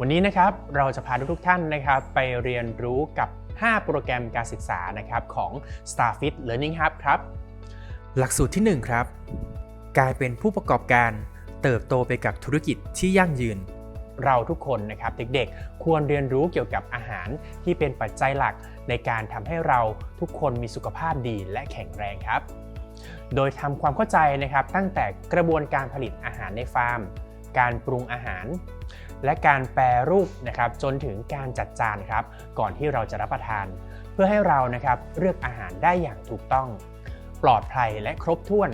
วันนี้นะครับเราจะพาทุกๆท่านนะครับไปเรียนรู้กับ 5 โปรแกรมการศึกษานะครับของ Starfit Learning Hub ครับ หลักสูตรที่ 1 ครับ กลายเป็นผู้ประกอบการเติบโตไปกับธุรกิจที่ยั่งยืน เราทุกคนนะครับเด็กๆ ควรเรียนรู้เกี่ยวกับอาหารที่เป็นปัจจัยหลักในการทำให้เราทุกคนมีสุขภาพดีและแข็งแรงครับ โดยทำความเข้าใจนะครับตั้งแต่กระบวนการผลิตอาหารในฟาร์ม การปรุงอาหาร และการแปรรูปนะครับจนถึงการจัดจานครับก่อนที่เราจะรับประทาน เพื่อให้เรานะครับเลือกอาหารได้อย่างถูกต้อง ปลอดภัยและครบถ้วน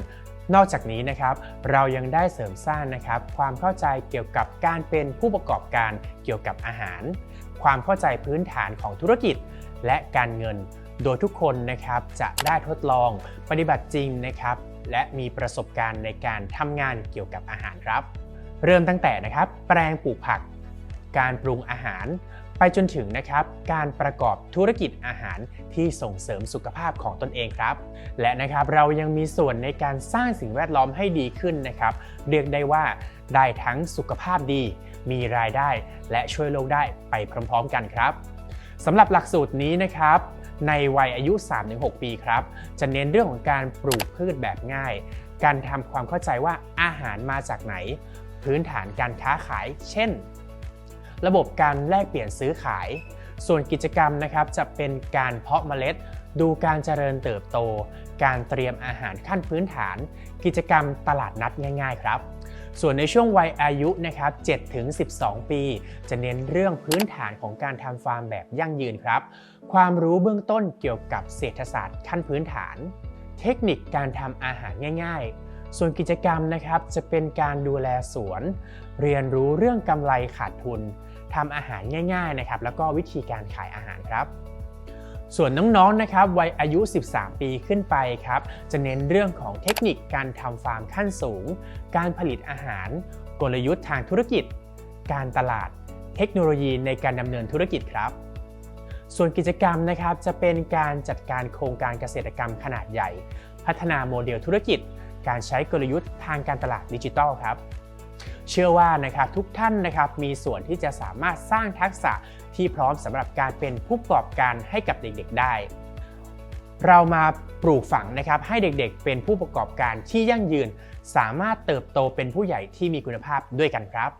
นอกจากนี้นะครับเรายังได้เสริมสร้างนะครับความเข้าใจเกี่ยวกับการเป็นผู้ประกอบการเกี่ยวกับอาหาร ความเข้าใจพื้นฐานของธุรกิจ และการเงินโดยทุกคนนะครับจะได้ทดลองปฏิบัติจริงนะครับ และมีประสบการณ์ในการทำงานเกี่ยวกับอาหารครับ เริ่มตั้งแต่นะครับ แปลงปลูกผัก การปรุงอาหาร ไปจนถึงนะครับ การประกอบธุรกิจอาหารที่ส่งเสริมสุขภาพของตนเองครับ และนะครับเรายังมีส่วนในการสร้างสิ่งแวดล้อมให้ดีขึ้นนะครับ เรียกได้ว่าได้ทั้งสุขภาพดี มีรายได้ และช่วยโลกได้ไปพร้อม ๆ กันครับสำหรับหลักสูตรนี้นะครับในวัยอายุ 3-6 ปีครับ จะเน้นเรื่องของการปลูกพืชแบบง่าย การทำความเข้าใจว่าอาหารมาจากไหน พื้นฐานการค้าขาย เช่น ระบบการแลกเปลี่ยนซื้อขาย ส่วนกิจกรรมนะครับจะเป็นการเพาะเมล็ด ดูการเจริญเติบโต การเตรียมอาหารขั้นพื้นฐาน กิจกรรมตลาดนัดง่าย ๆ ครับส่วนในช่วงวัยอายุนะครับ7ถึง12 ปี จะเน้นเรื่องพื้นฐานของการทำฟาร์มแบบยั่งยืนครับ ความรู้เบื้องต้นเกี่ยวกับเศรษฐศาสตร์ขั้นพื้นฐาน เทคนิคการทำอาหารง่ายๆ ส่วนกิจกรรมนะครับจะเป็นการดูแลสวน เรียนรู้เรื่องกำไรขาดทุนทำอาหารง่ายๆนะครับแล้วก็วิธีการขายอาหารครับส่วนน้องๆ นะครับวัยอายุ 13 ปีขึ้นไปครับ จะเน้นเรื่องของเทคนิคการทำฟาร์มขั้นสูง การผลิตอาหาร กลยุทธ์ทางธุรกิจ การตลาด เทคโนโลยีในการดำเนินธุรกิจครับ ส่วนกิจกรรมนะครับจะเป็นการจัดการโครงการเกษตรกรรมขนาดใหญ่ พัฒนาโมเดลธุรกิจ การใช้กลยุทธ์ทางการตลาดดิจิทัลครับ เชื่อว่านะครับทุกท่านนะครับมีส่วนที่จะสามารถสร้างทักษะที่พร้อมสำหรับการเป็นผู้ประกอบการให้กับเด็กๆได้ เรามาปลูกฝังนะครับให้เด็กๆ เป็นผู้ประกอบการที่ยั่งยืน สามารถเติบโตเป็นผู้ใหญ่ที่มีคุณภาพด้วยกันครับ